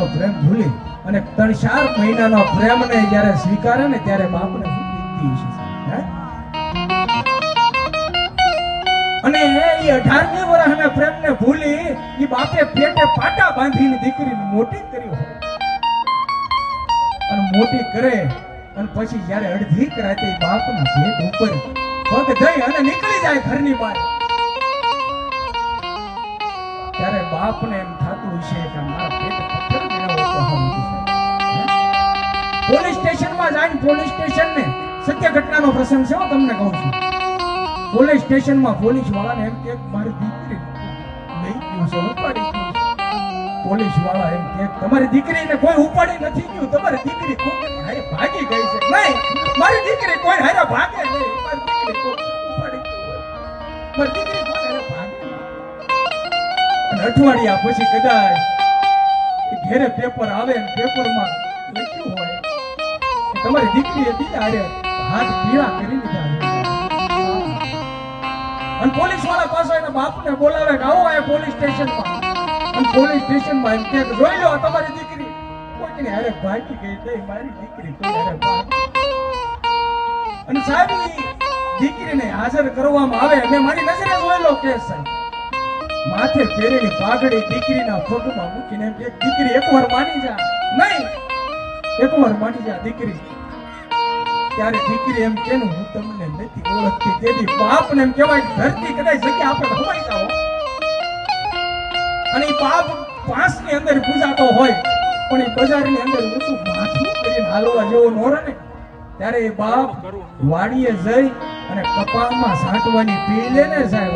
પ્રેમ ભૂલી અને ત્રણ ચાર મહિનાનો પ્રેમને જ્યારે સ્વીકારે ને ત્યારે બાપને? અને એ અઢારમી વર્ષના પ્રેમને ભૂલી એ બાપે પેટે પાટા બાંધીને દીકરીને મોટી કરી હોય. અને મોટી કરે અને પછી જ્યારે અડધી રાતે બાપ બાપના ભેટ ઉપર પગ દઈ અને નીકળી જાય ઘરની બહાર. ત્યારે બાપને એમ થતું છે કે મારા સ્ટેશનમાં જઈને પોલીસ સ્ટેશનને સત્ય ઘટનાનો પ્રસંગ છે તમને કહું છું. પોલીસ સ્ટેશનમાં પોલીસ વાળાને એમ કે, મારી દીકરી લઈ ગયું છે, ઉપાડી ગયું પોલીસવાળા એમ કે, તમારી દીકરીને કોઈ ઉપાડી નથી ગયું, તમારી દીકરી કોઈ હારે ભાગી ગઈ છે. નહીં, મારી દીકરી કોઈ હારે ભાગે નહીં, મારી દીકરી કોઈ ઉપાડી ગયું મારી દીકરી અઠવાડિયા પછી કદાચ ઘેરે પેપર આવે પેપરમાં લખ્યું તમારી દીકરી હતી આડે હાથ પીળા કરી દીધા અને પોલીસવાળા પાસે એના બાપને બોલાવે કે આવો આ પોલીસ સ્ટેશનમાં અને પોલીસ સ્ટેશનમાં એમ કે જોઈ લો તમારી દીકરી. કોઈકની હારે ભાગી ગઈ તે મારી દીકરી અને સાહેબ દીકરીને હાજર કરવામાં આવે. મેં મારી નજરે જોયેલો કેસ સાહેબ માથે પહેરેલી પાઘડી દીકરીના પગમાં મૂકીને એક દીકરી એકવાર માની જા. નહીં. એકવાર માની જા, દીકરી. ત્યારે દીકરી એમ કે હું તમને નથી ઓળખતી. તેથી બાપને એમ કહેવાય ધરતી કદાચ જગ્યા આપણે હવાઈ જાઓ. અને બાપ પાંચની અંદર પૂજાતો હોય, પણ એ બજારની અંદર ઓછું માથું કરીને હાલવા જેવો નો રહે ને, ત્યારે એ બાપ વાડીએ જઈ અને કપાળમાં સાંટવાની પી લે ને સાહેબ